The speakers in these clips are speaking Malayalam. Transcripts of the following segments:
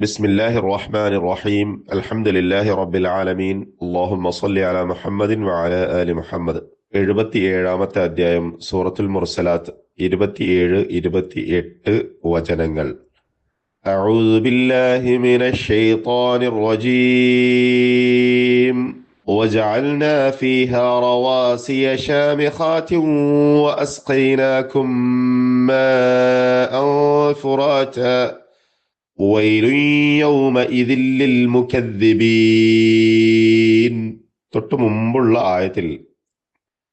بسم الله الرحمن الرحيم الحمد لله رب العالمين اللهم صل على محمد وعلى آل محمد എഴുപത്തിയേഴാമത്തെ അധ്യായം സൂറത്തുൽ മുർസലാത്ത് ഇരുപത്തിയേഴ് ഇരുപത്തിയെട്ട് വചനങ്ങൾ أعوذ بالله من الشيطان الرجيم وجعلنا فيها رواسي شامخات وأسقيناكم ماء فراتا ويل يومئذ للمكذبين തൊട്ടു മുമ്പുള്ള ആയത്തിൽ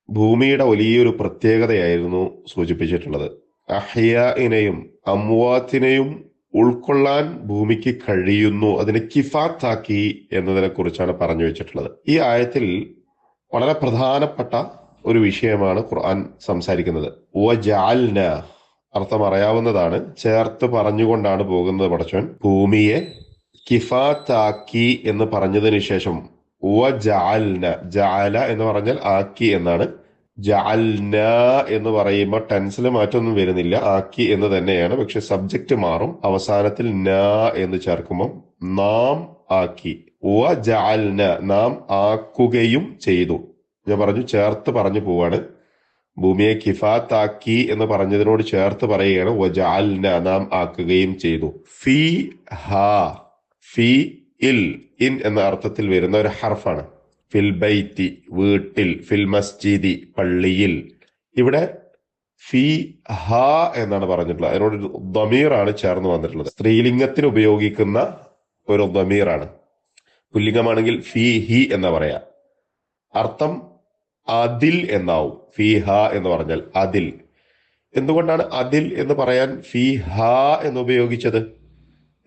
ഭൂമിയുടെ വലിയൊരു പ്രത്യേകതയായിരുന്നു സൂചിപ്പിച്ചിട്ടുള്ളത്. അഹ്യാഇനെയും അംവാത്തിനെയും ഉൾക്കൊള്ളാൻ ഭൂമിക്ക് കഴിയുന്നു അതിനെ കിഫാത്താക്കി എന്നതിനെ കുറിച്ചാണ് പറഞ്ഞു വെച്ചിട്ടുള്ളത്. ഈ ആയത്തിൽ വളരെ പ്രധാനപ്പെട്ട ഒരു വിഷയമാണ് ഖുർആൻ സംസാരിക്കുന്നത്. അർത്ഥം അറിയാവുന്നതാണ് ചേർത്ത് പറഞ്ഞുകൊണ്ടാണ് പോകുന്നത് പടച്ചോൻ. ഭൂമിയെ കിഫാത്താക്കി എന്ന് പറഞ്ഞതിന് ശേഷം വ ജാൽന ജാല എന്ന് പറഞ്ഞാൽ ആക്കി എന്നാണ്. ജാൽന എന്ന് പറയുമ്പോൾ ടെൻസിൽ മാറ്റമൊന്നും വരുന്നില്ല. ആക്കി എന്ന് തന്നെയാണ്. പക്ഷെ സബ്ജക്റ്റ് മാറും. അവസാനത്തിൽ ന എന്ന് ചേർക്കുമ്പോൾ നാം ആക്കി. വ ജാൽന നാം ആക്കുകയും ചെയ്തു. ഞാൻ പറഞ്ഞു ചേർത്ത് പറഞ്ഞു പോവാണ്. ഭൂമിയെ കിഫാത്താക്കി എന്ന് പറഞ്ഞതിനോട് ചേർത്ത് പറയുകയാണ് വജഅൽന നാം ആക്കുകയും ചെയ്തു. ഫി ഹ ഫി ഇൽ ഇൻ എന്ന അർത്ഥത്തിൽ വരുന്ന ഒരു ഹർഫാണ്. ഫിൽ ബൈത്തി വീട്ടിൽ ഫിൽ മസ്ജിദി പള്ളിയിൽ. ഇവിടെ ഫി ഹ എന്നാണ് പറഞ്ഞിട്ടുള്ളത്. അതിനോട് ഒരു ദമീറാണ് ചേർന്ന് വന്നിട്ടുള്ളത്. സ്ത്രീലിംഗത്തിന് ഉപയോഗിക്കുന്ന ഒരു ദമീറാണ്. പുല്ലിംഗമാണെങ്കിൽ ഫി ഹി എന്ന് പറയാ. അർത്ഥം അതിൽ എന്നാവും. ഫിഹ എന്ന് പറഞ്ഞാൽ അതിൽ. എന്തുകൊണ്ടാണ് അതിൽ എന്ന് പറയാൻ ഫിഹ എന്ന് ഉപയോഗിച്ചത്?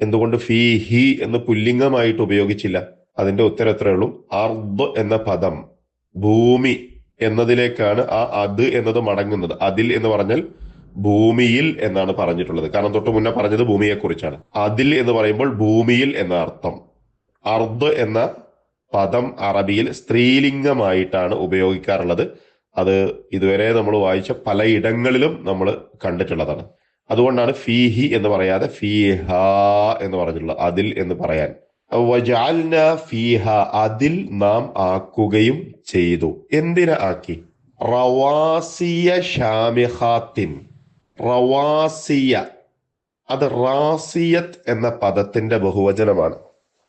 എന്തുകൊണ്ട് ഫിഹി എന്ന് പുല്ലിംഗമായിട്ട് ഉപയോഗിച്ചില്ല? അതിന്റെ ഉത്തരം എത്രയേ ഉള്ളൂ? അർദ് എന്ന പദം ഭൂമി എന്നതിലേക്കാണ് ആ അത് എന്നത് മടങ്ങുന്നത്. അതിൽ എന്ന് പറഞ്ഞാൽ ഭൂമിയിൽ എന്നാണ് പറഞ്ഞിട്ടുള്ളത്. കാരണം തൊട്ട് മുന്നേ പറഞ്ഞത് ഭൂമിയെക്കുറിച്ചാണ്. അതിൽ എന്ന് പറയുമ്പോൾ ഭൂമിയിൽ എന്ന അർത്ഥം. അർദ് എന്ന പദം അറബിയിൽ സ്ത്രീലിംഗമായിട്ടാണ് ഉപയോഗിക്കാറുള്ളത്. അത് ഇതുവരെ നമ്മൾ വായിച്ച പലയിടങ്ങളിലും നമ്മൾ കണ്ടിട്ടുള്ളതാണ്. അതുകൊണ്ടാണ് ഫീഹി എന്ന് പറയാതെ ഫീഹ എന്ന് പറഞ്ഞിട്ടുള്ളത് അതിൽ എന്ന് പറയാൻ. വജാൽന ഫീഹ അതിൽ നാം ആക്കുകയും ചെയ്തു. എന്തിനെ ആക്കി? റവാസിയ ഷാമിഹാത്തിൻ. റവാസിയ അത് റാസിയത്ത് എന്ന പദത്തിന്റെ ബഹുവചനമാണ്.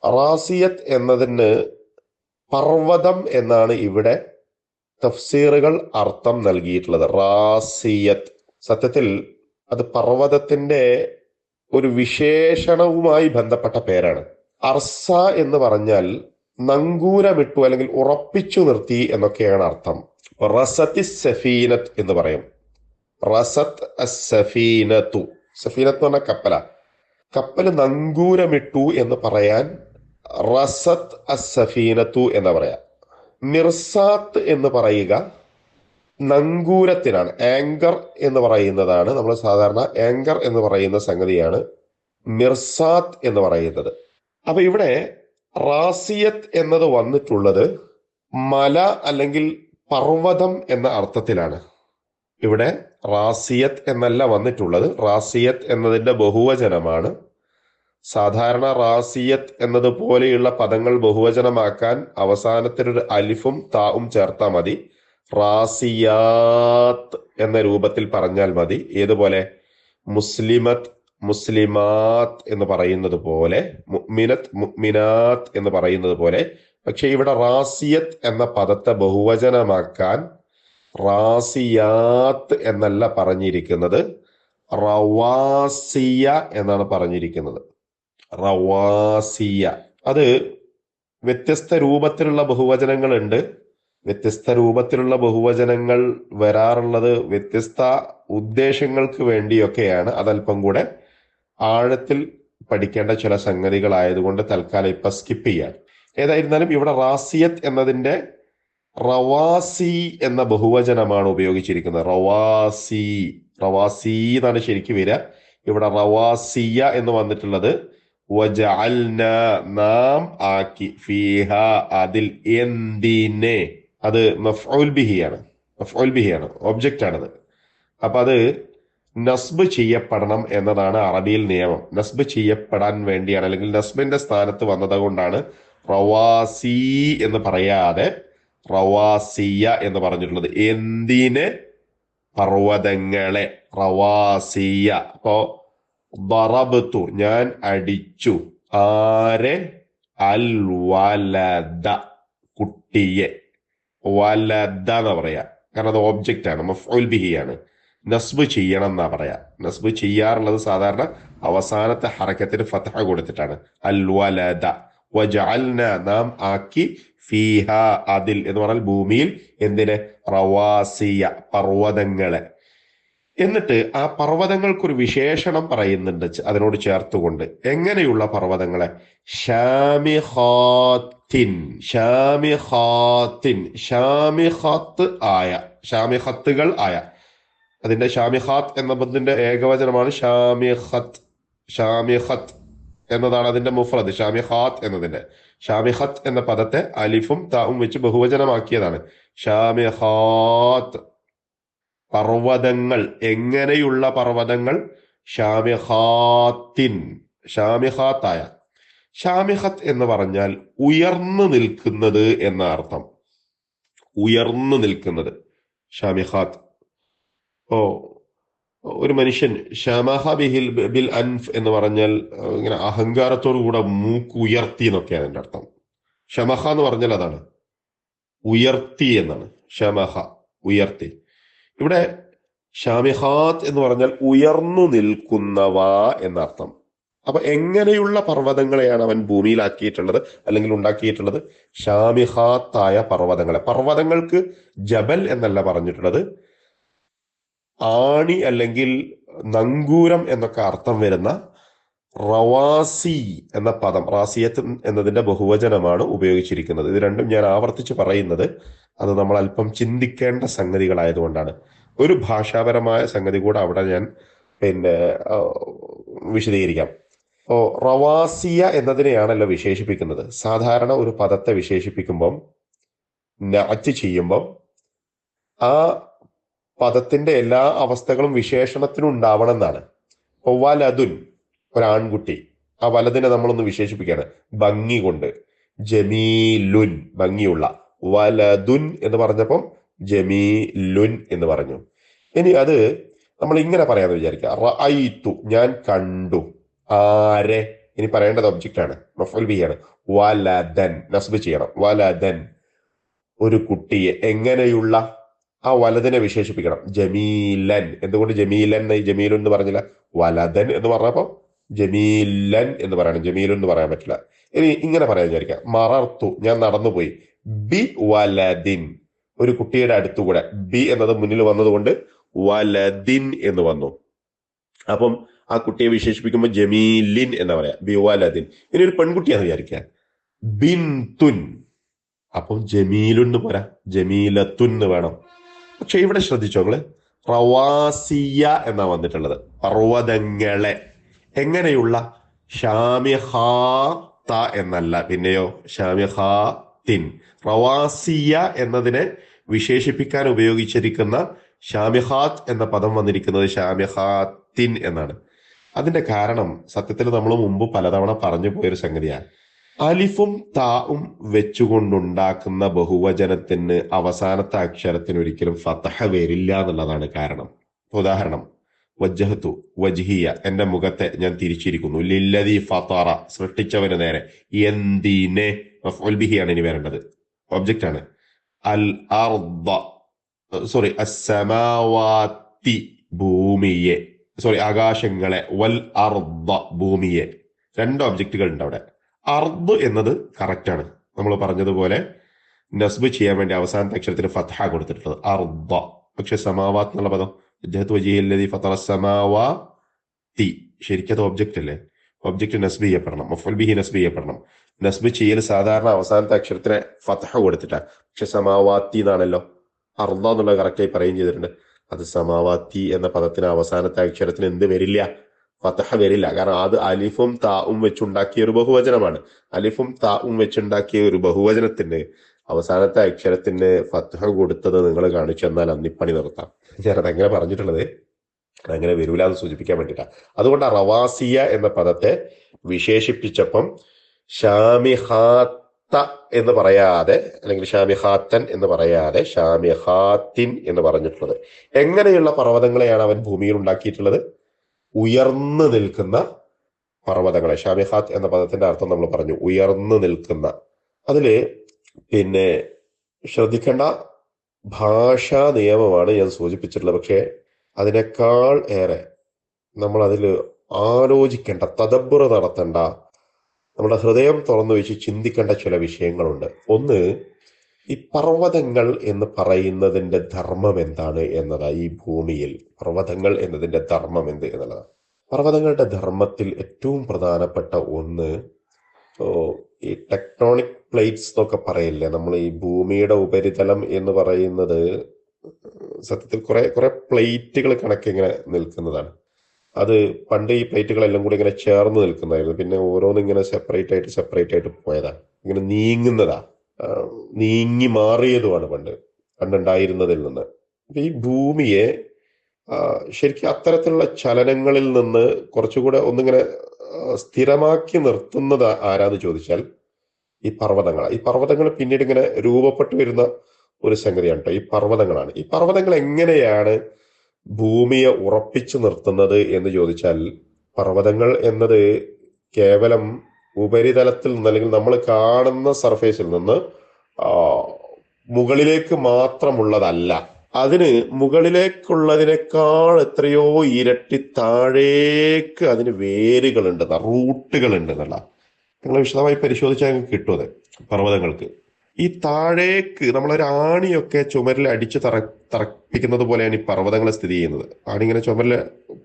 റാസിയത്ത് എന്നതിന് പർവതം എന്നാണ് ഇവിടെ തഫ്സീറുകൾ അർത്ഥം നൽകിയിട്ടുള്ളത്. റാസിയത്ത്. സത്യത്തിൽ അത് പർവതത്തിന്റെ ഒരു വിശേഷണവുമായി ബന്ധപ്പെട്ട പേരാണ്. അർസ എന്ന് പറഞ്ഞാൽ നങ്കൂരമിട്ടു അല്ലെങ്കിൽ ഉറപ്പിച്ചു നിർത്തി എന്നൊക്കെയാണ് അർത്ഥം. റസത്തി സഫീനത്ത് എന്ന് പറയും. റസത്ത് സഫീനത്തു. സഫീനത്ത് എന്ന് പറഞ്ഞ കപ്പല. കപ്പൽ നങ്കൂരമിട്ടു എന്ന് പറയാൻ റസത്ത് അസഫീനത്തു എന്ന് പറയാം. മിർസാത്ത് എന്ന് പറയുക നങ്കൂരത്തിനാണ്. ആങ്കർ എന്ന് പറയുന്നതാണ്. നമ്മൾ സാധാരണ ആങ്കർ എന്ന് പറയുന്ന സംഗതിയാണ് മിർസാത്ത് എന്ന് പറയുന്നത്. അപ്പൊ ഇവിടെ റാസിയത്ത് എന്നത് വന്നിട്ടുള്ളത് മല അല്ലെങ്കിൽ പർവതം എന്ന അർത്ഥത്തിലാണ്. ഇവിടെ റാസിയത്ത് എന്നല്ല വന്നിട്ടുള്ളത്. റാസിയത്ത് എന്നതിന്റെ ബഹുവചനമാണ് സാധാരണ റാസിയത്ത് എന്നതുപോലെയുള്ള പദങ്ങൾ ബഹുവചനമാക്കാൻ അവസാനത്തിനൊരു അലിഫും താവും ചേർത്താൽ മതി. റാസിയാത്ത് എന്ന രൂപത്തിൽ പറഞ്ഞാൽ മതി. ഏതുപോലെ? മുസ്ലിമത്ത് മുസ്ലിമാത്ത് എന്ന് പറയുന്നത് പോലെ മുഅ്മിനത്ത് മുഅ്മിനാത്ത് എന്ന് പറയുന്നത് പോലെ. പക്ഷെ ഇവിടെ റാസിയത്ത് എന്ന പദത്തെ ബഹുവചനമാക്കാൻ റാസിയാത്ത് എന്നല്ല പറഞ്ഞിരിക്കുന്നത്. റവാസിയ എന്നാണ് പറഞ്ഞിരിക്കുന്നത്. റവാസിയ. അത് വ്യത്യസ്ത രൂപത്തിലുള്ള ബഹുവചനങ്ങളുണ്ട്. വ്യത്യസ്ത രൂപത്തിലുള്ള ബഹുവചനങ്ങൾ വരാറുള്ളത് വ്യത്യസ്ത ഉദ്ദേശങ്ങൾക്ക് വേണ്ടിയൊക്കെയാണ്. അതല്പം കൂടെ ആഴത്തിൽ പഠിക്കേണ്ട ചില സംഗതികളായതുകൊണ്ട് തൽക്കാലം ഇപ്പൊ സ്കിപ്പ് ചെയ്യാം. ഏതായിരുന്നാലും ഇവിടെ റാസിയത്ത് എന്നതിന്റെ റവാസി എന്ന ബഹുവചനമാണ് ഉപയോഗിച്ചിരിക്കുന്നത്. റവാസി. റവാസി എന്നാണ് ശരിക്കും വരിക. ഇവിടെ റവാസിയ എന്ന് വന്നിട്ടുള്ളത്. നാം ആക്കി ഫീഹ അതിൽ എന്തിനെ? അത് മഫ്ഉൽ ബിഹിയാണ്. മഫ്ഉൽ ബിഹിയാണ്. ഒബ്ജക്റ്റ് ആണത്. അപ്പൊ അത് നസ്ബ് ചെയ്യപ്പെടണം എന്നതാണ് അറബിയിൽ നിയമം. നസ്ബ് ചെയ്യപ്പെടാൻ വേണ്ടിയാണ് അല്ലെങ്കിൽ നസ്ബിന്റെ സ്ഥാനത്ത് വന്നത് കൊണ്ടാണ് റവാസി എന്ന് പറയാതെ റവാസിയ എന്ന് പറഞ്ഞിട്ടുള്ളത്. എന്തിന്? പർവതങ്ങളെ. റവാസിയ. അപ്പോ ദറബത്തു ഞാൻ അടിച്ചു. ആരെ? അൽ വലദ കുട്ടിയെ. വലദ എന്ന് പറയാ. കാരണം അത് ഓബ്ജക്റ്റ് ആണ് മഫ്ഉൽ ആണ്. നസ്ബ് ചെയ്യണം എന്നാ പറയാ. നസ്ബ് ചെയ്യാറുള്ളത് സാധാരണ അവസാനത്തെ ഹറക്കത്തിന് ഫതഹ കൊടുത്തിട്ടാണ്. അൽ വലദ വജഅൽന നാം ആക്കി ഫീഹ അതിൽ എന്ന് പറഞ്ഞാൽ ഭൂമിയിൽ എന്തിനെ? റവാസിയ പർവതങ്ങളെ. എന്നിട്ട് ആ പർവതങ്ങൾക്കൊരു വിശേഷണം പറയുന്നുണ്ട് അതിനോട് ചേർത്തുകൊണ്ട്. എങ്ങനെയുള്ള പർവതങ്ങളെ? ഷാമിഹാത്തിൻ ഷാമിഹാത്തിൻ ഷാമിഹാത്ത് ആയ ഷാമിഹത്തുകൾ ആയ. അതിന്റെ ഷാമിഹാത്ത് എന്ന പദത്തിന്റെ ഏകവചനമാണ് ഷാമിഹത്ത് ഷാമിഹത്ത് എന്നതാണ് അതിന്റെ മുഫ്രദ് ഷാമിഹാത്ത് എന്നതിന്റെ. ഷാമിഹത്ത് എന്ന പദത്തെ അലിഫും താവും വെച്ച് ബഹുവചനമാക്കിയതാണ്. ഷാമിഹാത്ത് പർവതങ്ങൾ എങ്ങനെയുള്ള പർവതങ്ങൾ? ഷാമിഹാത്തിൻ ഷാമിഹാത്തായ ഷാമിഹത്ത് എന്ന് പറഞ്ഞാൽ ഉയർന്നു നിൽക്കുന്നത് എന്ന അർത്ഥം. ഉയർന്നു നിൽക്കുന്നത്. ഷാമിഹാത്ത് ഓ ഒരു മനുഷ്യൻ ഷമഹ ബിഹിൽ ബിൽ അൻഫ് എന്ന് പറഞ്ഞാൽ ഇങ്ങനെ അഹങ്കാരത്തോടു കൂടെ മൂക്ക് ഉയർത്തി എന്നൊക്കെയാണ് അതിന്റെ അർത്ഥം. ഷമഹ എന്ന് പറഞ്ഞാൽ അതാണ്. ഉയർത്തി എന്നാണ്. ഷമഹ ഉയർത്തി. ഇവിടെ ഷാമിഹാത്ത് എന്ന് പറഞ്ഞാൽ ഉയർന്നു നിൽക്കുന്നവ എന്നർത്ഥം. അപ്പൊ എങ്ങനെയുള്ള പർവതങ്ങളെയാണ് അവൻ ഭൂമിയിലാക്കിയിട്ടുള്ളത് അല്ലെങ്കിൽ ഉണ്ടാക്കിയിട്ടുള്ളത്? ഷാമിഹാത്തായ പർവതങ്ങളെ. പർവതങ്ങൾക്ക് ജബൽ എന്നല്ല പറഞ്ഞിട്ടുള്ളത്. ആണി അല്ലെങ്കിൽ നങ്കൂരം എന്നൊക്കെ അർത്ഥം വരുന്ന റവാസി എന്ന പദം റാസിയത്ത് എന്നതിന്റെ ബഹുവചനമാണ് ഉപയോഗിച്ചിരിക്കുന്നത്. ഇത് രണ്ടും ഞാൻ ആവർത്തിച്ച് പറയുന്നത്. അത് നമ്മൾ അല്പം ചിന്തിക്കേണ്ട സംഗതികളായതുകൊണ്ടാണ്. ഒരു ഭാഷാപരമായ സംഗതി കൂടെ അവിടെ ഞാൻ പിന്നെ വിശദീകരിക്കാം. ഓ റവാസിയ എന്നതിനെയാണല്ലോ വിശേഷിപ്പിക്കുന്നത്. സാധാരണ ഒരു പദത്തെ വിശേഷിപ്പിക്കുമ്പം നാച്ച് ചെയ്യുമ്പം ആ പദത്തിന്റെ എല്ലാ അവസ്ഥകളും വിശേഷണത്തിനും ഉണ്ടാവണം എന്നാണ് ഇപ്പൊ വലതുൻ ഒരാൺകുട്ടി ആ വലതിനെ നമ്മളൊന്ന് വിശേഷിപ്പിക്കുകയാണ്. ഭംഗി കൊണ്ട്. ജമീലുൻ ഭംഗിയുള്ള. വലതുൻ എന്ന് പറഞ്ഞപ്പം ജമീലുൻ എന്ന് പറഞ്ഞു. ഇനി അത് നമ്മൾ ഇങ്ങനെ പറയാന്ന് വിചാരിക്കുക. റഅയ്തു ഞാൻ കണ്ടു. ആരെ? ഇനി പറയേണ്ടത് ഒബ്ജക്റ്റ് ആണ്. മഫുൽ ബിയാണ് വലദൻ നസ്ബ് ചെയ്യണം. വലദൻ ഒരു കുട്ടിയെ. എങ്ങനെയുള്ള? ആ വലതിനെ വിശേഷിപ്പിക്കണം. ജമീലൻ. എന്തുകൊണ്ട് ജമീലൻ ജമീലുൻ എന്ന് പറഞ്ഞില്ല? വലദൻ എന്ന് പറഞ്ഞപ്പോ ജമീലൻ എന്ന് പറയണം. ജമീലുൻ എന്ന് പറയാൻ പറ്റില്ല. ഇനി ഇങ്ങനെ പറയാൻ വിചാരിക്കാം മറർത്തു ഞാൻ നടന്നുപോയി. ബി വലദിൻ. ഒരു കുട്ടിയുടെ അടുത്തുകൂടെ. ബി എന്നത് മുന്നിൽ വന്നതുകൊണ്ട് വലദിൻ എന്ന് വന്നു. അപ്പം ആ കുട്ടിയെ വിശേഷിപ്പിക്കുമ്പോൾ ജമീലിൻ എന്ന് പറയാം. ബി വലദിൻ. ഇനി ഒരു പെൺകുട്ടിയാന്ന് വിചാരിക്കുക. ബിൻ തുൻ അപ്പം ജമീലുന്ന് പോരാ. ജമീലത്തുൻ എന്ന് വേണം. പക്ഷെ ഇവിടെ ശ്രദ്ധിച്ചോ നിങ്ങൾ? റവാസിയ എന്നാ വന്നിട്ടുള്ളത്. പർവതങ്ങളെ. എങ്ങനെയുള്ള? ഷാമിഹാത്ത എന്നല്ല. പിന്നെയോ? ഷാമിഹാത്തിൻ റവാസിയ എന്നതിനെ വിശേഷിപ്പിക്കാൻ ഉപയോഗിച്ചിരിക്കുന്ന ഷാമിഹാത്ത് എന്ന പദം വന്നിരിക്കുന്നത് ഷാമിഹാത്തിൻ എന്നാണ്. അതിന്റെ കാരണം സത്യത്തിൽ നമ്മൾ മുമ്പ് പലതവണ പറഞ്ഞു പോയൊരു സംഗതിയാണ്. അലിഫും താവും വെച്ചുകൊണ്ടുണ്ടാക്കുന്ന ബഹുവചനത്തിന് അവസാനത്തെ അക്ഷരത്തിന് ഒരിക്കലും ഫതഹ വരില്ല എന്നുള്ളതാണ് കാരണം. ഉദാഹരണം വജ്ജഹത്തു വജ്ഹിയ എന്റെ മുഖത്തെ ഞാൻ തിരിച്ചിരിക്കുന്നു. ലില്ലതി ഫതറ സൃഷ്ടിച്ചവന് നേരെ. എന്തിനെ? ബിഹിയാണ് ഇനി വരേണ്ടത്. ഒബ്ജക്റ്റ് ആണ്. അൽ അർദ സോറി അസമാവാത്തി ഭൂമിയെ സോറി ആകാശങ്ങളെ വൽ അർദ ഭൂമിയെ. രണ്ട് ഒബ്ജക്റ്റുകൾ ഉണ്ട് അവിടെ. അർദ് എന്നത് കറക്റ്റ് ആണ്. നമ്മൾ പറഞ്ഞതുപോലെ നസ്ബ് ചെയ്യാൻ വേണ്ടി അവസാനത്തെ അക്ഷരത്തിന് ഫത്ഹ കൊടുത്തിട്ടുള്ളത്. അർദ. പക്ഷെ സമാവാത്ത് എന്നുള്ള പദം ജഹത്ത് വജീഹി ഫത്തറ സമാവാ തി ശരിക്കും അത് ഒബ്ജക്റ്റ് അല്ലേ? ഒബ്ജക്റ്റ് നസ്ബ് ചെയ്യപ്പെടണം. ബിഹി നസ്ബ് ചെയ്യപ്പെടണം. നസ്ബ് ചെയ്യൽ സാധാരണ അവസാനത്തെ അക്ഷരത്തിന് ഫതഹ കൊടുത്തിട്ടാ. പക്ഷെ സമാവാത്തി എന്നാണല്ലോ. അർദ എന്നുള്ള കറക്റ്റായി പറയുകയും ചെയ്തിട്ടുണ്ട്. അത് സമാവാത്തി എന്ന പദത്തിന് അവസാനത്തെ അക്ഷരത്തിന് എന്ത് വരില്ല? ഫതഹ വരില്ല. കാരണം അത് അലിഫും താവും വെച്ചുണ്ടാക്കിയ ഒരു ബഹുവചനമാണ്. അലിഫും താവും വെച്ചുണ്ടാക്കിയ ഒരു ബഹുവചനത്തിന് അവസാനത്തെ അക്ഷരത്തിന് ഫതഹ കൊടുത്തത് നിങ്ങൾ കാണിച്ചു തന്നാൽ അന്നിപ്പണി നിർത്താം. ഞാനത് അങ്ങനെ പറഞ്ഞിട്ടുള്ളത്. അങ്ങനെ വരൂല എന്ന് സൂചിപ്പിക്കാൻ വേണ്ടിയിട്ടാണ് അതുകൊണ്ട് റവാസിയ എന്ന പദത്തെ വിശേഷിപ്പിച്ചപ്പം ഷാമിഹാത്ത എന്ന് പറയാതെ അല്ലെങ്കിൽ ഷാമിഹാത്തൻ എന്ന് പറയാതെ ഷാമിഹാത്തിൻ എന്ന് പറഞ്ഞിട്ടുള്ളത്. എങ്ങനെയുള്ള പർവതങ്ങളെയാണ് അവൻ ഭൂമിയിൽ ഉണ്ടാക്കിയിട്ടുള്ളത്? ഉയർന്നു നിൽക്കുന്ന പർവതങ്ങളെ. ഷാമിഹാത്ത് എന്ന പദത്തിന്റെ അർത്ഥം നമ്മൾ പറഞ്ഞു. ഉയർന്നു നിൽക്കുന്ന. അതിൽ പിന്നെ ശ്രദ്ധിക്കേണ്ട ഭാഷാ നിയമമാണ് ഞാൻ സൂചിപ്പിച്ചിട്ടുള്ളത്. പക്ഷേ അതിനേക്കാൾ ഏറെ നമ്മൾ അതിൽ ആലോചിക്കേണ്ട തദബ്ബുറ നടത്തേണ്ട നമ്മുടെ ഹൃദയം തുറന്നു വെച്ച് ചിന്തിക്കേണ്ട ചില വിഷയങ്ങളുണ്ട്. ഒന്ന് ഈ പർവതങ്ങൾ എന്ന് പറയുന്നതിന്റെ ധർമ്മം എന്താണ് എന്നതാണ് ഈ ഭൂമിയിൽ. പർവതങ്ങൾ എന്നതിന്റെ ധർമ്മം എന്ത് എന്നുള്ളതാണ്. പർവതങ്ങളുടെ ധർമ്മത്തിൽ ഏറ്റവും പ്രധാനപ്പെട്ട ഒന്ന് ഈ ടെക്ടോണിക് പ്ലേറ്റ്സ് എന്നൊക്കെ പറയില്ലേ? നമ്മൾ ഈ ഭൂമിയുടെ ഉപരിതലം എന്ന് പറയുന്നത് സത്യത്തിൽ കുറെ കുറെ പ്ലേറ്റുകൾ കണക്കിങ്ങനെ നിൽക്കുന്നതാണ്. അത് പണ്ട് ഈ പ്ലേറ്റുകളെല്ലാം കൂടി ഇങ്ങനെ ചേർന്ന് നിൽക്കുന്നതായിരുന്നു. പിന്നെ ഓരോന്നും ഇങ്ങനെ സെപ്പറേറ്റ് ആയിട്ട് സെപ്പറേറ്റ് ആയിട്ട് പോയതാ. ഇങ്ങനെ നീങ്ങുന്നതാ. നീങ്ങി മാറിയതുമാണ് പണ്ട്. പണ്ടുണ്ടായിരുന്നതിൽ നിന്ന്. ഈ ഭൂമിയെ ശരിക്കും അത്തരത്തിലുള്ള ചലനങ്ങളിൽ നിന്ന് കുറച്ചുകൂടെ ഒന്നിങ്ങനെ സ്ഥിരമാക്കി നിർത്തുന്നത് ആരാന്ന് ചോദിച്ചാൽ ഈ പർവതങ്ങളാണ് ഈ പർവതങ്ങൾ പിന്നീട് ഇങ്ങനെ രൂപപ്പെട്ടു വരുന്ന ഒരു സംഗതിയാണ് കേട്ടോ ഈ പർവതങ്ങളാണ്. ഈ പർവതങ്ങൾ എങ്ങനെയാണ് ഭൂമിയെ ഉറപ്പിച്ചു നിർത്തുന്നത് എന്ന് ചോദിച്ചാൽ പർവതങ്ങൾ എന്നത് കേവലം ഉപരിതലത്തിൽ നിന്ന് അല്ലെങ്കിൽ നമ്മൾ കാണുന്ന സർഫേസിൽ നിന്ന് മുകളിലേക്ക് മാത്രമുള്ളതല്ല. അതിന് മുകളിലേക്കുള്ളതിനേക്കാൾ എത്രയോ ഇരട്ടി താഴേക്ക് അതിന് വേരുകളുണ്ട് റൂട്ടുകളുണ്ട് എന്നുള്ള. നിങ്ങൾ വിശദമായി പരിശോധിച്ചാൽ കിട്ടും അത് പർവതങ്ങൾക്ക്. ഈ താഴേക്ക് നമ്മളൊരു ആണിയൊക്കെ ചുമരിൽ അടിച്ച് തറ തറപ്പിക്കുന്നത് പോലെയാണ് ഈ പർവതങ്ങൾ സ്ഥിതി ചെയ്യുന്നത്. ആണി ഇങ്ങനെ ചുമരിൽ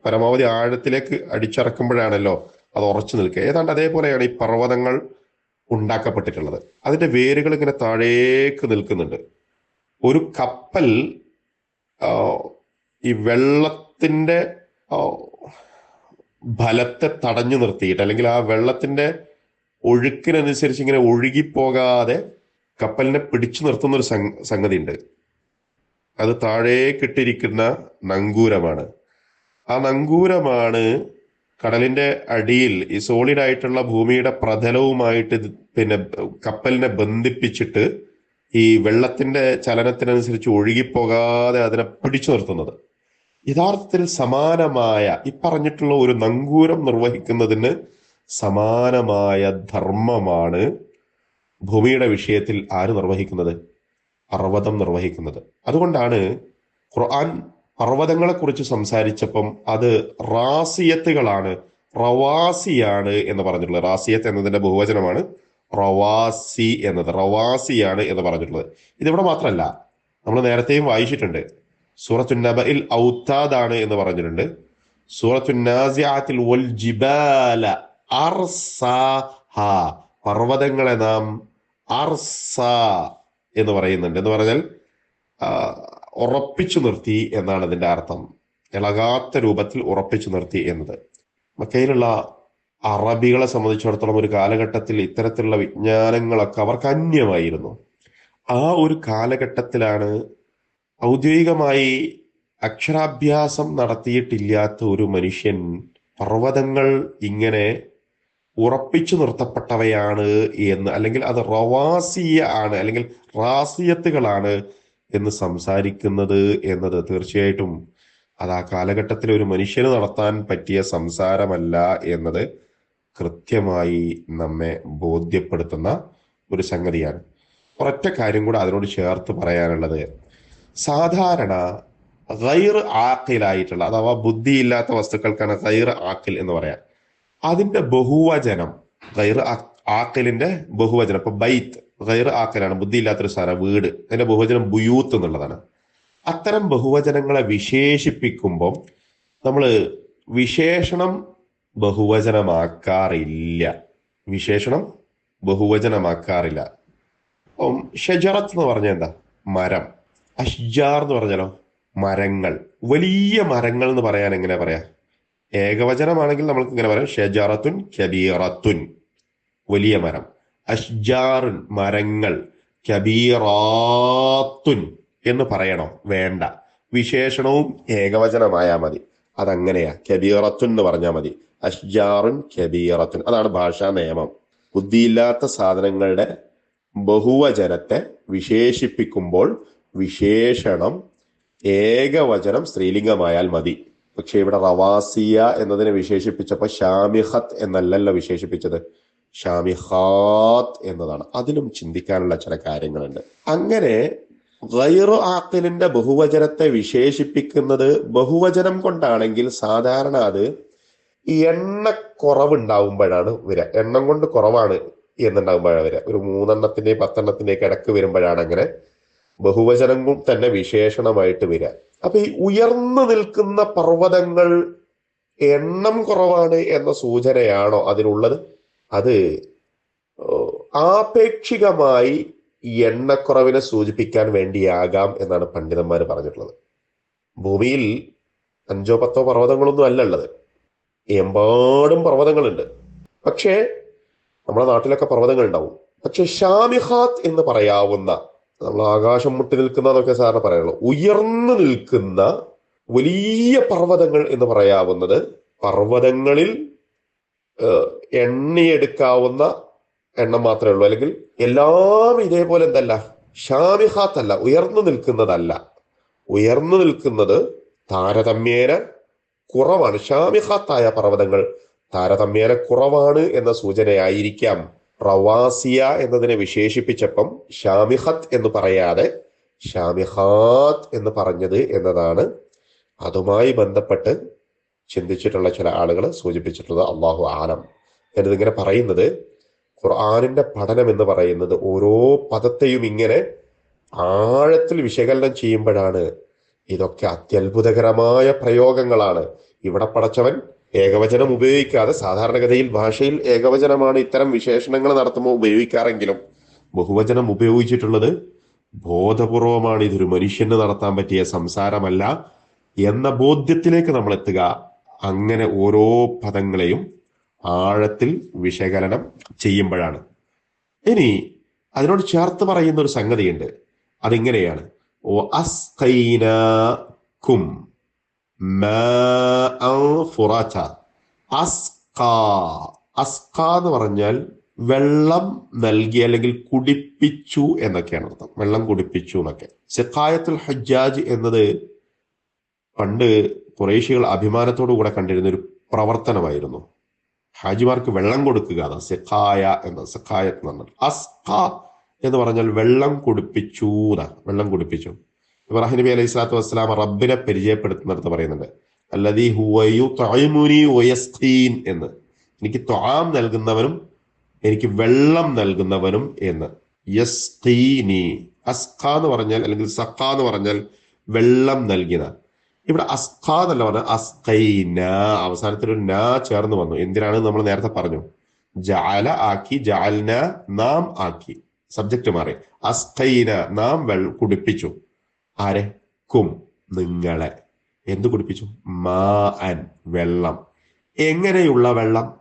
പരമാവധി ആഴത്തിലേക്ക് അടിച്ചിറക്കുമ്പോഴാണല്ലോ അത് ഉറച്ചു നിൽക്കുക. ഏതാണ്ട് അതേപോലെയാണ് ഈ പർവതങ്ങൾ ഉണ്ടാക്കപ്പെട്ടിട്ടുള്ളത്. അതിന്റെ വേരുകൾ ഇങ്ങനെ താഴേക്ക് നിൽക്കുന്നുണ്ട്. ഒരു കപ്പൽ ഈ വെള്ളത്തിന്റെ ഫലത്തെ തടഞ്ഞു നിർത്തിയിട്ട് അല്ലെങ്കിൽ ആ വെള്ളത്തിന്റെ ഒഴുക്കിനനുസരിച്ച് ഇങ്ങനെ ഒഴുകിപ്പോകാതെ കപ്പലിനെ പിടിച്ചു നിർത്തുന്ന ഒരു സംഗതി ഉണ്ട് അത് താഴേക്കിട്ടിരിക്കുന്ന നങ്കൂരമാണ്. ആ നങ്കൂരമാണ് കടലിന്റെ അടിയിൽ ഈ സോളിഡ് ആയിട്ടുള്ള ഭൂമിയുടെ പ്രതലവുമായിട്ട് പിന്നെ കപ്പലിനെ ബന്ധിപ്പിച്ചിട്ട് ഈ വെള്ളത്തിന്റെ ചലനത്തിനനുസരിച്ച് ഒഴുകിപ്പോകാതെ അതിനെ പിടിച്ചു നിർത്തുന്നത്. യഥാർത്ഥത്തിൽ സമാനമായ ഈ പറഞ്ഞിട്ടുള്ള ഒരു നങ്കൂരം നിർവഹിക്കുന്നതിന് സമാനമായ ധർമ്മമാണ് ഭൂമിയുടെ വിഷയത്തിൽ ആര് നിർവഹിക്കുന്നത്? പർവതം നിർവഹിക്കുന്നത്. അതുകൊണ്ടാണ് ഖുർആൻ പർവതങ്ങളെ കുറിച്ച് സംസാരിച്ചപ്പം അത് റാസിയത്തുകളാണ് റവാസിയാണ് എന്ന് പറഞ്ഞിട്ടുള്ളത്. റാസിയത്ത് എന്നതിന്റെ ബഹുവചനമാണ് റവാസി എന്നത് റവാസിയാണ് എന്ന് പറഞ്ഞിട്ടുള്ളത്. ഇതിവിടെ മാത്രമല്ല നമ്മൾ നേരത്തെയും വായിച്ചിട്ടുണ്ട്. സൂറത്തു നബയിൽ ഔത്താദാണ് എന്ന് പറഞ്ഞിട്ടുണ്ട്. സൂറത്തു നാസിയാത്തിൽ വൽ ജിബാല അർസാഹ പർവതങ്ങളെ നാം അർസ എന്ന് പറയുന്നുണ്ട്. എന്ന് പറഞ്ഞാൽ ഉറപ്പിച്ചു നിർത്തി എന്നാണ് അതിന്റെ അർത്ഥം. ഇളകാത്ത രൂപത്തിൽ ഉറപ്പിച്ചു നിർത്തി എന്നത്. മക്കയിലുള്ള അറബികളെ സംബന്ധിച്ചിടത്തോളം ഒരു കാലഘട്ടത്തിൽ ഇത്തരത്തിലുള്ള വിജ്ഞാനങ്ങളൊക്കെ അവർക്ക് അന്യമായിരുന്നു. ആ ഒരു കാലഘട്ടത്തിലാണ് ഔദ്യോഗികമായി അക്ഷരാഭ്യാസം നടത്തിയിട്ടില്ലാത്ത ഒരു മനുഷ്യൻ പർവതങ്ങൾ ഇങ്ങനെ ഉറപ്പിച്ചു നിർത്തപ്പെട്ടവയാണ് എന്ന് അല്ലെങ്കിൽ അത് റവാസിയ ആണ് അല്ലെങ്കിൽ റാസിയത്തുകളാണ് എന്ന് സംസാരിക്കുന്നത് എന്നത് തീർച്ചയായിട്ടും അത് ആ കാലഘട്ടത്തിൽ ഒരു മനുഷ്യന് നടത്താൻ പറ്റിയ സംസാരമല്ല എന്നത് കൃത്യമായി നമ്മെ ബോധ്യപ്പെടുത്തുന്ന ഒരു സംഗതിയാണ്. ഒരൊറ്റ കാര്യം കൂടെ അതിനോട് ചേർത്ത് പറയാനുള്ളത്. സാധാരണ ഗൈർ ആക്കിലായിട്ടുള്ള അഥവാ ബുദ്ധിയില്ലാത്ത വസ്തുക്കൾക്കാണ് റൈർ ആക്കിൽ എന്ന് പറയാം അതിന്റെ ബഹുവചനം ഗൈർ ആക്കലിന്റെ ബഹുവചനം. ഇപ്പൊ ബൈത്ത് ഗൈർ ആക്കലാണ് ബുദ്ധിയില്ലാത്തൊരു സാധനം വീട്. അതിന്റെ ബഹുവചനം ബുയൂത്ത് എന്നുള്ളതാണ്. അത്തരം ബഹുവചനങ്ങളെ വിശേഷിപ്പിക്കുമ്പോൾ നമ്മൾ വിശേഷണം ബഹുവചനമാക്കാറില്ല. വിശേഷണം ബഹുവചനമാക്കാറില്ല. അപ്പം ഷജറത്ത് എന്ന് പറഞ്ഞാൽ എന്താ? മരം. അഷ്ജാർ എന്ന് പറഞ്ഞാലോ മരങ്ങൾ. വലിയ മരങ്ങൾ എന്ന് പറയാൻ എങ്ങനെ പറയാ? ഏകവചനമാണെങ്കിൽ നമ്മൾക്ക് ഇങ്ങനെ പറയാം. ഷജറത്തുൻ കബീറത്തുൻ. വലിയ മരം. അഷ്ജാറുൻ മരങ്ങൾ. കബീറാത്തുൻ എന്ന് പറയണോ. വേണ്ട. വിശേഷണവും ഏകവചനമായാൽ മതി. അതങ്ങനെയാ. കബീറത്തുൻ എന്ന് പറഞ്ഞാൽ മതി. അഷ്ജാറുൻ കബീറത്തുൻ. അതാണ് ഭാഷാ നിയമം. ബുദ്ധിയില്ലാത്ത സാധനങ്ങളുടെ ബഹുവചനത്തെ വിശേഷിപ്പിക്കുമ്പോൾ വിശേഷണം ഏകവചനം സ്ത്രീലിംഗമായാൽ മതി. പക്ഷെ ഇവിടെ റവാസിയ എന്നതിനെ വിശേഷിപ്പിച്ചപ്പോ ഷാമിഹത്ത് എന്നല്ലല്ലോ വിശേഷിപ്പിച്ചത്. ഷാമിഹാത്ത് എന്നതാണ്. അതിലും ചിന്തിക്കാനുള്ള ചില കാര്യങ്ങളുണ്ട്. അങ്ങനെ ഗൈറു ആക്കിലിന്റെ ബഹുവചനത്തെ വിശേഷിപ്പിക്കുന്നത് ബഹുവചനം കൊണ്ടാണെങ്കിൽ സാധാരണ അത് എണ്ണ കുറവുണ്ടാവുമ്പോഴാണ് വരിക എണ്ണം കൊണ്ട് കുറവാണ് എന്നുണ്ടാകുമ്പോഴാണ് വരിക ഒരു മൂന്നെണ്ണത്തിന്റെയും പത്തെണ്ണത്തിന്റെയും ഇടയ്ക്ക് വരുമ്പോഴാണ് അങ്ങനെ ബഹുവചനം തന്നെ വിശേഷണമായിട്ട് വരിക അപ്പൊ ഈ ഉയർന്നു നിൽക്കുന്ന പർവതങ്ങൾ എണ്ണം കുറവാണ് എന്ന സൂചനയാണോ അതിനുള്ളത്? അത് ആപേക്ഷികമായി എണ്ണക്കുറവിനെ സൂചിപ്പിക്കാൻ വേണ്ടിയാകാം എന്നാണ് പണ്ഡിതന്മാർ പറഞ്ഞിട്ടുള്ളത്. ഭൂമിയിൽ അഞ്ചോ പത്തോ പർവതങ്ങളൊന്നും അല്ല ഉള്ളത്. എമ്പാടും പർവതങ്ങളുണ്ട്. പക്ഷേ നമ്മുടെ നാട്ടിലൊക്കെ പർവതങ്ങൾ ഉണ്ടാവും പക്ഷെ ഷാമിഹാത്ത് എന്ന് പറയാവുന്ന നമ്മൾ ആകാശം മുട്ടി നിൽക്കുന്ന എന്നൊക്കെ സാറിന് പറയുള്ളൂ ഉയർന്നു നിൽക്കുന്ന വലിയ പർവതങ്ങൾ എന്ന് പറയാവുന്നത് പർവതങ്ങളിൽ എണ്ണിയെടുക്കാവുന്ന എണ്ണം മാത്രമേ ഉള്ളൂ. അല്ലെങ്കിൽ എല്ലാം ഇതേപോലെ എന്തല്ല ഷാമിഹാത്തല്ല ഉയർന്നു നിൽക്കുന്നതല്ല. ഉയർന്നു നിൽക്കുന്നത് താരതമ്യേന കുറവാണ്. ഷാമിഹാത്തായ പർവതങ്ങൾ താരതമ്യേന കുറവാണ് എന്ന സൂചനയായിരിക്കാം റവാസിയ എന്നതിനെ വിശേഷിപ്പിച്ചപ്പം ഷാമിഹത്ത് എന്ന് പറയാതെ ഷാമിഹാത്ത് എന്ന് പറഞ്ഞത് എന്നതാണ് അതുമായി ബന്ധപ്പെട്ട് ചിന്തിച്ചിട്ടുള്ള ചില ആളുകൾ സൂചിപ്പിച്ചിട്ടുള്ളത് അള്ളാഹു ആലം. എന്നിതിങ്ങനെ പറയുന്നത് ഖുർആാനിന്റെ പഠനം എന്ന് പറയുന്നത് ഓരോ പദത്തെയും ഇങ്ങനെ ആഴത്തിൽ വിശകലനം ചെയ്യുമ്പോഴാണ്. ഇതൊക്കെ അത്യത്ഭുതകരമായ പ്രയോഗങ്ങളാണ്. ഇവിടെ പടച്ചവൻ ഏകവചനം ഉപയോഗിക്കാതെ സാധാരണഗതിയിൽ ഭാഷയിൽ ഏകവചനമാണ് ഇത്തരം വിശേഷണങ്ങൾ നടത്തുമ്പോൾ ഉപയോഗിക്കാറെങ്കിലും ബഹുവചനം ഉപയോഗിച്ചിട്ടുള്ളത് ബോധപൂർവമാണ്. ഇതൊരു മനുഷ്യന് നടത്താൻ പറ്റിയ സംസാരമല്ല എന്ന ബോധ്യത്തിലേക്ക് നമ്മൾ എത്തുക അങ്ങനെ ഓരോ പദങ്ങളെയും ആഴത്തിൽ വിശകലനം ചെയ്യുമ്പോഴാണ്. ഇനി അതിനോട് ചേർത്ത് പറയുന്ന ഒരു സംഗതിയുണ്ട്. അതിങ്ങനെയാണ്. ഓ അസ്കൈനക്കും ഫുറാച്ച അസ്കാ അസ്ക എന്ന് പറഞ്ഞാൽ വെള്ളം നൽകി അല്ലെങ്കിൽ കുടിപ്പിച്ചു എന്നൊക്കെയാണ് അർത്ഥം. വെള്ളം കുടിപ്പിച്ചു എന്നൊക്കെ. സെക്കായത്തുൽ ഹജ്ജാജ് എന്നത് പണ്ട് കുറേശികൾ അഭിമാനത്തോടു കൂടെ കണ്ടിരുന്ന ഒരു പ്രവർത്തനമായിരുന്നു. ഹാജിമാർക്ക് വെള്ളം കൊടുക്കുക അതാ സെഖായ എന്ന സെഖായത്ത് എന്ന് പറഞ്ഞാൽ. അസ്ക എന്ന് പറഞ്ഞാൽ വെള്ളം കുടിപ്പിച്ചു എന്നാണ്. വെള്ളം കുടിപ്പിച്ചു. ഇബ്രാഹിം നബി അലൈഹി സ്വലാത്തു വസ്സലാം റബ്ബിനെ പരിചയപ്പെടുത്തുന്നിടത്ത് പറയുന്നുണ്ട്. അല്ലദീ ഹുവയു തൊയ്മുനി ഒയസ്തീൻ എന്ന്. എനിക്ക് ത്വാം നൽകുന്നവനും എനിക്ക് വെള്ളം നൽകുന്നവനും എന്ന്. യസ്തീനി. അസ്ഖ എന്ന് പറഞ്ഞാൽ അല്ലെങ്കിൽ സഖ എന്ന് പറഞ്ഞാൽ വെള്ളം നൽകിയത്. ഇവിടെ അസ്ഖാ എന്നല്ല പറഞ്ഞ അസ്കൈന അവസാനത്തിൽ ഒരു ന ചേർന്ന് വന്നു. എന്തിനാണ് നമ്മൾ നേരത്തെ പറഞ്ഞു? ജാല ആക്കി ജാൽന നാം ആക്കി. സബ്ജക്റ്റ് മാറി. അസ്കൈന നാം വെൾ കുടിപ്പിച്ചു. ആരെ? കും നിങ്ങളെ. എന്ത് കുടിപ്പിച്ചു? മാ അൻ വെള്ളം. എങ്ങനെയുള്ള വെള്ളം?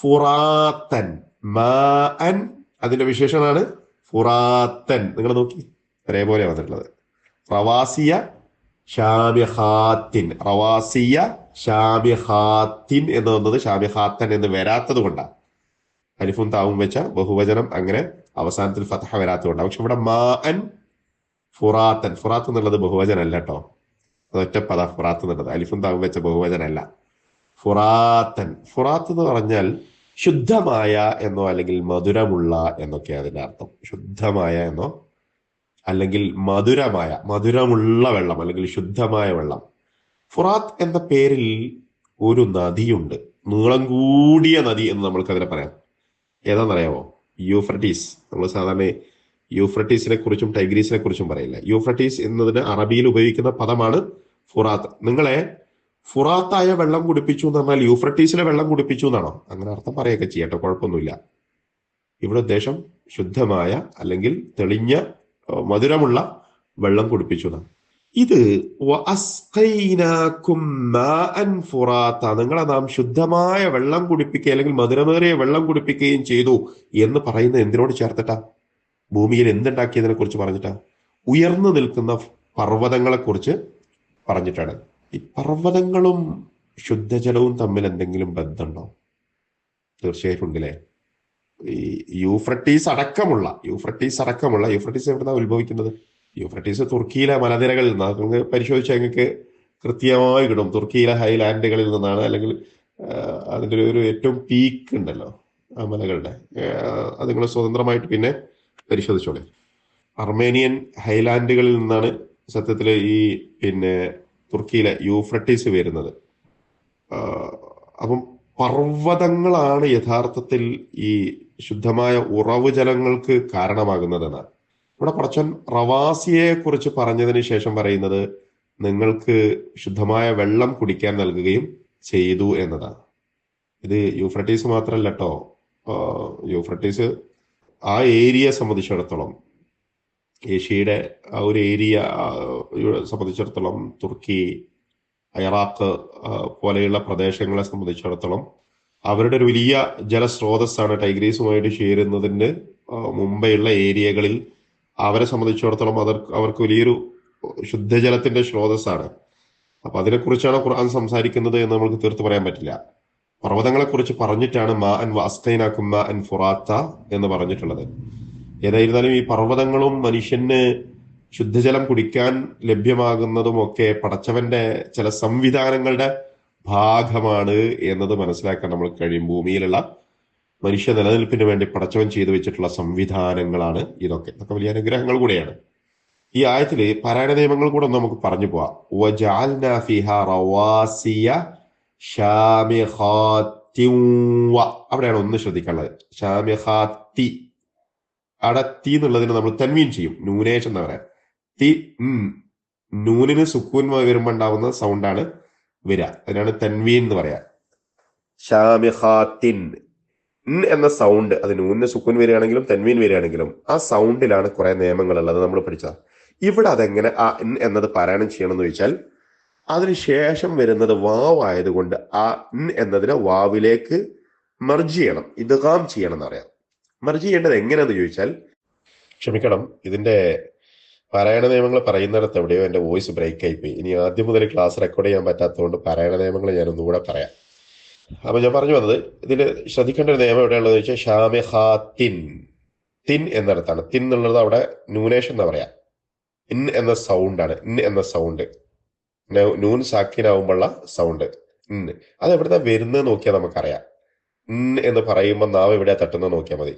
ഫുറാത്തൻ. മാ അൻ അതിന്റെ വിശേഷമാണ് ഫുറാത്തൻ. നിങ്ങൾ നോക്കി ഒരേപോലെ വന്നിട്ടുള്ളത്. റവാസിയ ഷാമിഹാത്തിൻ റവാസിയ ഷാമിഹാത്തിൻ എന്ന് വന്നത് ഷാമിഹാത്തൻ എന്ന് വരാത്തത് കൊണ്ടാണ്. അലിഫും താവും വെച്ച ബഹുവചനം അങ്ങനെ അവസാനത്തിൽ ഫതഹ വരാത്തത് കൊണ്ടാണ്. പക്ഷെ ഇവിടെ മാ അൻ ഫുറാത്തൻ. ഫുറാത്ത് എന്നുള്ളത് ബഹുവചനല്ല കേട്ടോ. അത് ഒറ്റ പദ ഫുറാത്ത് എന്നുള്ളത്. അലിഫും താവും വെച്ച ബഹുവചനല്ല ഫുറാത്തൻ. ഫുറാത്ത് എന്ന് പറഞ്ഞാൽ ശുദ്ധമായ എന്നോ അല്ലെങ്കിൽ മധുരമുള്ള എന്നൊക്കെ അതിന്റെ അർത്ഥം. ശുദ്ധമായ എന്നോ അല്ലെങ്കിൽ മധുരമായ മധുരമുള്ള വെള്ളം അല്ലെങ്കിൽ ശുദ്ധമായ വെള്ളം. ഫുറാത്ത് എന്ന പേരിൽ ഒരു നദിയുണ്ട്. നീളം കൂടിയ നദി എന്ന് നമ്മൾക്ക് അതിനെ പറയാം. ഏതാണെന്നറിയാമോ യൂഫ്രട്ടീസ്. നമ്മൾ സാധാരണ യൂഫ്രട്ടീസിനെ കുറിച്ചും ടൈഗ്രീസിനെ കുറിച്ചും പറയില്ല. യൂഫ്രട്ടീസ് എന്നതിന് അറബിയിൽ ഉപയോഗിക്കുന്ന പദമാണ് ഫുറാത്ത്. നിങ്ങളെ ഫുറാത്തായ വെള്ളം കുടിപ്പിച്ചു എന്ന് പറഞ്ഞാൽ യൂഫ്രട്ടീസിലെ വെള്ളം കുടിപ്പിച്ചു എന്നാണോ? അങ്ങനെ അർത്ഥം പറയുകയൊക്കെ ചെയ്യട്ടെ കുഴപ്പമൊന്നുമില്ല. ഇവിടെ ഉദ്ദേശം ശുദ്ധമായ അല്ലെങ്കിൽ തെളിഞ്ഞ മധുരമുള്ള വെള്ളം കുടിപ്പിച്ചു എന്നാണ്. ഇത് നിങ്ങളെ നാം ശുദ്ധമായ വെള്ളം കുടിപ്പിക്കുക അല്ലെങ്കിൽ മധുരമേറിയ വെള്ളം കുടിപ്പിക്കുകയും ചെയ്തു എന്ന് പറയുന്ന എന്തിനോട് ചേർത്തിട്ടാ? ഭൂമിയിൽ എന്തുണ്ടാക്കിയതിനെ കുറിച്ച് പറഞ്ഞിട്ടാ? ഉയർന്നു നിൽക്കുന്ന പർവതങ്ങളെ കുറിച്ച് പറഞ്ഞിട്ടാണ്. ഈ പർവതങ്ങളും ശുദ്ധജലവും തമ്മിൽ എന്തെങ്കിലും ബന്ധമുണ്ടോ? തീർച്ചയായിട്ടും ഉണ്ടല്ലേ? ഈ യൂഫ്രട്ടീസ് അടക്കമുള്ള യൂഫ്രട്ടീസ് അടക്കമുള്ള യൂഫ്രട്ടീസ് എവിടുന്നാണ് ഉത്ഭവിക്കുന്നത്? യൂഫ്രട്ടീസ് തുർക്കിയിലെ മലനിരകളിൽ നിന്ന്. നിങ്ങൾക്ക് പരിശോധിച്ചാൽ നിങ്ങൾക്ക് കൃത്യമായി കിട്ടും. തുർക്കിയിലെ ഹൈലാൻഡുകളിൽ നിന്നാണ് അല്ലെങ്കിൽ അതിന്റെ ഒരു ഏറ്റവും പീക്ക് ഉണ്ടല്ലോ ആ മലകളുടെ. അതുങ്ങൾ അത് നിങ്ങൾ സ്വതന്ത്രമായിട്ട് പിന്നെ പരിശോധിച്ചോളെ. അർമേനിയൻ ഹൈലാൻഡുകളിൽ നിന്നാണ് സത്യത്തിൽ ഈ പിന്നെ തുർക്കിയിലെ യൂഫ്രട്ടീസ് വരുന്നത്. അപ്പം പർവതങ്ങളാണ് യഥാർത്ഥത്തിൽ ഈ ശുദ്ധമായ ഉറവ് ജലങ്ങൾക്ക് കാരണമാകുന്നതെന്നാണ് ഇവിടെ പടച്ചൻ റവാസിയെ കുറിച്ച് പറഞ്ഞതിന് ശേഷം പറയുന്നത് നിങ്ങൾക്ക് ശുദ്ധമായ വെള്ളം കുടിക്കാൻ നൽകുകയും ചെയ്തു എന്നതാണ്. ഇത് യൂഫ്രട്ടീസ് മാത്രമല്ല കേട്ടോ യൂഫ്രട്ടീസ് ആ ഏരിയ സംബന്ധിച്ചിടത്തോളം ഏഷ്യയുടെ ആ ഒരു ഏരിയ സംബന്ധിച്ചിടത്തോളം തുർക്കി ഇറാഖ് പോലെയുള്ള പ്രദേശങ്ങളെ സംബന്ധിച്ചിടത്തോളം അവരുടെ ഒരു വലിയ ജലസ്രോതസ്സാണ് ടൈഗ്രീസുമായിട്ട് ചേരുന്നതിന് മുമ്പെയുള്ള ഏരിയകളിൽ അവരെ സംബന്ധിച്ചിടത്തോളം അവർ അവർക്ക് വലിയൊരു ശുദ്ധജലത്തിന്റെ സ്രോതസ്സാണ്. അപ്പൊ അതിനെക്കുറിച്ചാണ് ഖുർആൻ സംസാരിക്കുന്നത് എന്ന് നമുക്ക് തീർത്തു പറയാൻ പറ്റില്ല. പർവതങ്ങളെ കുറിച്ച് പറഞ്ഞിട്ടാണ് മാ അൻ വാസ്തൈനാക്കും മാ അൻ ഫുറാത്ത എന്ന് പറഞ്ഞിട്ടുള്ളത്. ഏതായിരുന്നാലും ഈ പർവതങ്ങളും മനുഷ്യന് ശുദ്ധജലം കുടിക്കാൻ ലഭ്യമാകുന്നതുമൊക്കെ പടച്ചവന്റെ ചില സംവിധാനങ്ങളുടെ ഭാഗമാണ് എന്നത് മനസ്സിലാക്കാൻ നമ്മൾ കഴിയും. ഭൂമിയിലുള്ള മനുഷ്യ നിലനിൽപ്പിന് വേണ്ടി പടച്ചവൻ ചെയ്തു വെച്ചിട്ടുള്ള സംവിധാനങ്ങളാണ് ഇതൊക്കെ. ഇതൊക്കെ വലിയ അനുഗ്രഹങ്ങൾ കൂടെയാണ്. ഈ ആയത്തിൽ പാരായണ നിയമങ്ങൾ കൂടെ നമുക്ക് പറഞ്ഞു പോവാം. അവിടെയാണ് ഒന്ന് ശ്രദ്ധിക്കാനുള്ളത്. ഷാമിഹാത്തി അവിടെ തി എന്നുള്ളതിന് നമ്മൾ തൻവീൻ ചെയ്യും. നൂനേഷ് എന്ന് പറയാം. തി നൂനിന് സുക്കൂൻ വരുമ്പോ ഉണ്ടാവുന്ന സൗണ്ടാണ് വരിക അതിനാണ് തൻവീൻ എന്ന് പറയാ. ഷാമിഹാത്തിൻ എന്ന സൗണ്ട് അത് നൂനിന് സുക്കൂൻ വരികയാണെങ്കിലും തൻവീൻ വരികയാണെങ്കിലും ആ സൗണ്ടിലാണ് കുറെ നിയമങ്ങൾ ഉള്ളത് നമ്മൾ പഠിച്ചത് ഇവിടെ അതെങ്ങനെ ആ എന്നത് പാരായണം ചെയ്യണം എന്ന് ചോദിച്ചാൽ അതിനുശേഷം വരുന്നത് വാവ് ആയതുകൊണ്ട് ആ ഇൻ എന്നതിനെ വാവിലേക്ക് മെർജ് ചെയ്യണം ഇദ്ഗാം ചെയ്യണം എന്ന് മെർജ് ചെയ്യേണ്ടത് എങ്ങനെയാന്ന് ചോദിച്ചാൽ ക്ഷമിക്കണം ഇതിന്റെ പാരായണ നിയമങ്ങൾ പറയുന്നിടത്ത് എവിടെയോ എന്റെ വോയിസ് ബ്രേക്ക് ആയിപ്പോയി ഇനി ആദ്യം മുതൽ ക്ലാസ് റെക്കോർഡ് ചെയ്യാൻ പറ്റാത്തതുകൊണ്ട് പാരായണ നിയമങ്ങൾ ഞാൻ ഒന്നുകൂടെ പറയാം. അപ്പൊ ഞാൻ പറഞ്ഞു വന്നത് ഇതിൽ ശ്രദ്ധിക്കേണ്ട ഒരു നിയമം എവിടെയുള്ളത് വെച്ചാൽ തിൻ. തിൻ എന്നിടത്താണ്. തിൻ എന്നുള്ളത് അവിടെ ന്യൂനേഷൻ എന്ന് പറയാം. ഇൻ എന്ന സൗണ്ടാണ് ഇൻ എന്ന സൗണ്ട് നൂൻ സാക്കിനാവുമ്പോഴുള്ള സൗണ്ട് അത് എവിടുന്ന വരുന്നത് നോക്കിയാൽ നമുക്കറിയാം. എന്ന് പറയുമ്പോൾ നാവ് എവിടെയാ തട്ടുന്നത് നോക്കിയാൽ മതി.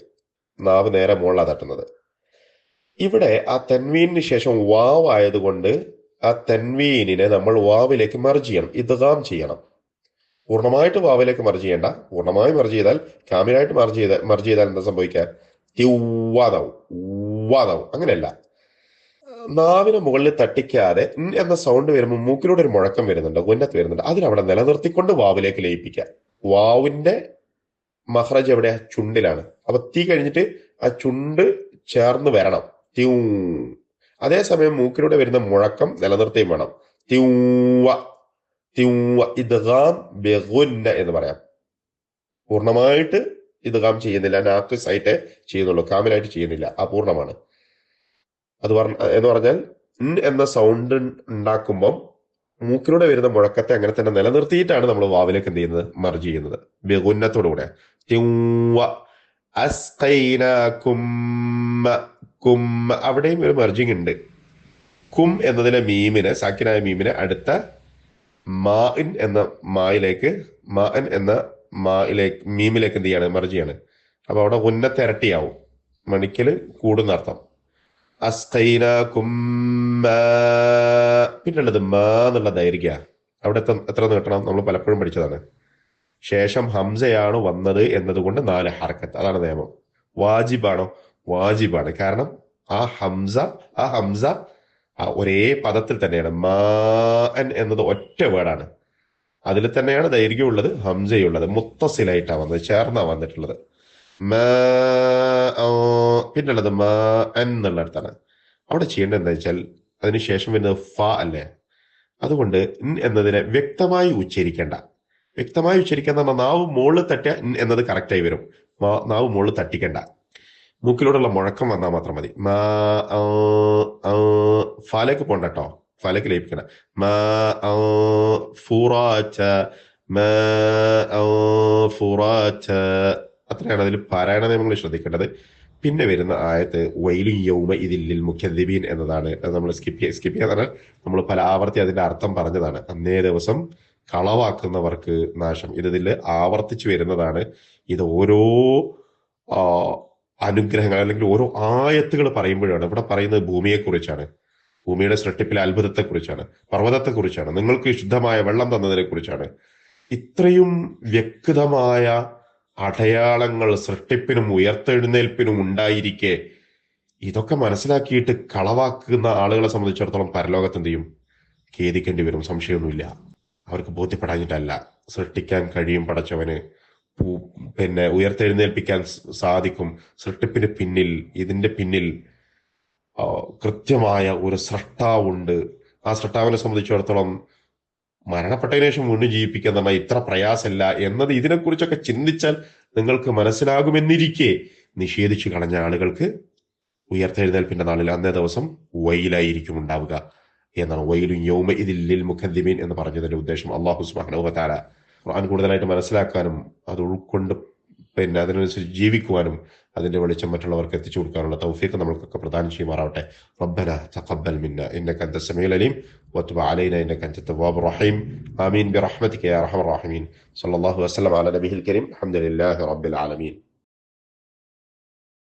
നാവ് നേരെ മുകളിലാണ് തട്ടുന്നത്. ഇവിടെ ആ തെൻവീനിന് ശേഷം വാവ് ആയതുകൊണ്ട് ആ തെൻവീനിനെ നമ്മൾ വാവിലേക്ക് മർജ് ചെയ്യണം. ഇദ്ഗാം ചെയ്യണം. പൂർണമായിട്ട് വാവിലേക്ക് മർജ് ചെയ്യേണ്ട. പൂർണമായി മർജ് ചെയ്താൽ കാമിലായിട്ട് മർജ് ചെയ്ത മർജ് ചെയ്താൽ എന്താ സംഭവിക്കുക? തിവാതാവും ഉവ്വാതാവും അങ്ങനെയല്ല. നാവിന് മുകളിൽ തട്ടിക്കാതെ എന്ന സൗണ്ട് വരുമ്പോൾ മൂക്കിലൂടെ ഒരു മുഴക്കം വരുന്നുണ്ട് ഉന്നത്ത് വരുന്നുണ്ട്. അതിനവിടെ നിലനിർത്തിക്കൊണ്ട് വാവിലേക്ക് ലയിപ്പിക്കുക. വാവിന്റെ മഹ്റജ് എവിടെ? ചുണ്ടിലാണ്. അപ്പൊ തീ കഴിഞ്ഞിട്ട് ആ ചുണ്ട് ചേർന്ന് വരണം. ത്യൂ. അതേസമയം മൂക്കിലൂടെ വരുന്ന മുഴക്കം നിലനിർത്തിയും വേണം. ത്യൂവ ത്യൂവ ഇദ്ഗാം ബെഗുന്ന എന്ന് പറയാം. പൂർണമായിട്ട് ഇദ്ഗാം ചെയ്യുന്നില്ല. നാക്കസ് ആയിട്ട് ചെയ്യുന്നുള്ളൂ. കാമിലായിട്ട് ചെയ്യുന്നില്ല. അപൂർണമാണ്. അത് എന്ന് പറഞ്ഞാൽ എന്ന സൗണ്ട് ഉണ്ടാക്കുമ്പം മൂക്കിലൂടെ വരുന്ന മുഴക്കത്തെ അങ്ങനെ തന്നെ നിലനിർത്തിയിട്ടാണ് നമ്മൾ വാവിലേക്ക് എന്ത് ചെയ്യുന്നത്? മർജ് ചെയ്യുന്നത്. ബഹുന്നത്തോടുകൂടെ അവിടെയും ഒരു മർജിങ് ഉണ്ട്. കും എന്നതിലെ മീമിനെ സാക്കിനായ മീമിനെ അടുത്ത മാഇൻ എന്ന മായിലേക്ക് മാൻ എന്ന മായിലേക്ക് മീമിലേക്ക് എന്ത് ചെയ്യാണ്? മർജിയാണ് അപ്പൊ അവിടെ ഉന്നത്തെ ഇരട്ടിയാവും. മണിക്കൽ കൂടുന്ന അർത്ഥം പിന്നുള്ളത് മാ. എന്നുള്ള ദൈർഘ്യ. അവിടെ എത്ര കിട്ടണം? നമ്മൾ പലപ്പോഴും പഠിച്ചതാണ്. ശേഷം ഹംസയാണ് വന്നത് എന്നതുകൊണ്ട് നാല് ഹർക്കത്ത്. അതാണ് നിയമം. വാജിബാണോ? വാജിബാണ്. കാരണം ആ ഹംസ ആ ഹംസ ആ ഒരേ പദത്തിൽ തന്നെയാണ്. മാൻ എന്നത് ഒറ്റ വേർഡാണ്. അതിൽ തന്നെയാണ് ദൈർഘ്യമുള്ളത് ഹംസയുള്ളത്. മുത്തസിലായിട്ടാണ് വന്നത് ചേർന്നാണ് വന്നിട്ടുള്ളത്. പിന്നുള്ളത് മ എന്നുള്ള അടുത്താണ് അവിടെ ചെയ്യേണ്ടത് എന്താ വെച്ചാൽ അതിനുശേഷം വരുന്നത് ഫ അല്ലേ? അതുകൊണ്ട് ഇൻ എന്നതിനെ വ്യക്തമായി ഉച്ചരിക്കേണ്ട. വ്യക്തമായി ഉച്ചരിക്കാൻ പറഞ്ഞാൽ നാവ് മുകളിൽ തട്ടിയ ഇൻ എന്നത് കറക്റ്റായി വരും. നാവ് മുകളിൽ തട്ടിക്കണ്ട. മൂക്കിലൂടെയുള്ള മുഴക്കം വന്നാൽ മാത്രം മതി. മാ ഫാലേക്ക് പോണ്ട കേട്ടോ. ഫലക്ക് ലയിപ്പിക്കണം. മാ ഫുറാറ്റ മാ അത്രയാണ് അതിൽ പാരായണ നിയമങ്ങൾ ശ്രദ്ധിക്കേണ്ടത്. പിന്നെ വരുന്ന ആയത്ത് വൈലു യൗമ ഇതില്ലിൽ മുഖ്യദിബീൻ എന്നതാണ്. അത് നമ്മൾ സ്കിപ്പ് സ്കിപ്പ് ചെയ്യാതാണ്. നമ്മൾ പല ആവർത്തി അതിന്റെ അർത്ഥം പറഞ്ഞതാണ്. അന്നേ ദിവസം കളവാക്കുന്നവർക്ക് നാശം. ഇത് ഇതിൽ ആവർത്തിച്ചു വരുന്നതാണ്. ഇത് ഓരോ അനുഗ്രഹങ്ങൾ അല്ലെങ്കിൽ ഓരോ ആയത്തുകൾ പറയുമ്പോഴാണ്. ഇവിടെ പറയുന്നത് ഭൂമിയെക്കുറിച്ചാണ്. ഭൂമിയുടെ സൃഷ്ടിപ്പിലെ അത്ഭുതത്തെക്കുറിച്ചാണ്. പർവതത്തെക്കുറിച്ചാണ്. നിങ്ങൾക്ക് ശുദ്ധമായ വെള്ളം തന്നതിനെ കുറിച്ചാണ് ഇത്രയും വ്യക്തമായ അടയാളങ്ങൾ സൃഷ്ടിപ്പിനും ഉയർത്തെഴുന്നേൽപ്പിനും ഉണ്ടായിരിക്കെ. ഇതൊക്കെ മനസ്സിലാക്കിയിട്ട് കളവാക്കുന്ന ആളുകളെ സംബന്ധിച്ചിടത്തോളം പരലോകത്ത് ഖേദിക്കേണ്ടി വരും. സംശയമൊന്നുമില്ല. അവർക്ക് ബോധ്യപ്പെടാഞ്ഞിട്ടല്ല. സൃഷ്ടിക്കാൻ കഴിയും പടച്ചവന്. പിന്നെ ഉയർത്തെഴുന്നേൽപ്പിക്കാൻ സാധിക്കും. സൃഷ്ടിപ്പിന് പിന്നിൽ ഇതിന്റെ പിന്നിൽ കൃത്യമായ ഒരു സൃഷ്ടാവുണ്ട് ആ സൃഷ്ടാവിനെ സംബന്ധിച്ചിടത്തോളം മരണപ്പെട്ടതിന് ശേഷം വീണ്ടും ജീവിപ്പിക്കാൻ നമ്മൾ ഇത്ര പ്രയാസമല്ല എന്നത് ഇതിനെക്കുറിച്ചൊക്കെ ചിന്തിച്ചാൽ നിങ്ങൾക്ക് മനസ്സിലാകുമെന്നിരിക്കെ നിഷേധിച്ചു കളഞ്ഞ ആളുകൾക്ക് ഉയർത്തെഴുന്നേൽപ്പിന്റെ നാളിൽ അന്നേ ദിവസം വയിലായിരിക്കും ഉണ്ടാവുക എന്നാണ്. വയിലും യൗമ ഇതിൽ മുഖദ്ദിമീൻ എന്ന് പറഞ്ഞതിന്റെ ഉദ്ദേശം അള്ളാഹു സുബ്ഹാനഹു താല ഖുർആൻ കൂടുതലായിട്ട് മനസ്സിലാക്കാനും അത് ഉൾക്കൊണ്ട് പിന്നെ അതിനനുസരിച്ച് ജീവിക്കുവാനും അതിന്റെ വെളിച്ചം മറ്റുള്ളവർക്ക് എത്തിച്ചു കൊടുക്കാനുള്ള തൗഫീഖ് നമ്മൾക്കൊക്കെ പ്രധാനം ചെയ്യുമാറാവട്ടെ. റബ്ബന തഖബ്ബൽ മിന്ന ഇന്നക അന്ത സമീഉൽ അലീം വതുബ് അലൈന ഇന്നക അന്ത തവ്വാബുർ റഹീം. ആമീൻ. ബിറഹ്മതിക യാ അർഹമർ റഹീമീൻ. സ്വല്ലല്ലാഹു വസല്ലം അലാ നബിയിൽ കരീം. അൽഹംദുലില്ലാഹി റബ്ബിൽ ആലമീൻ.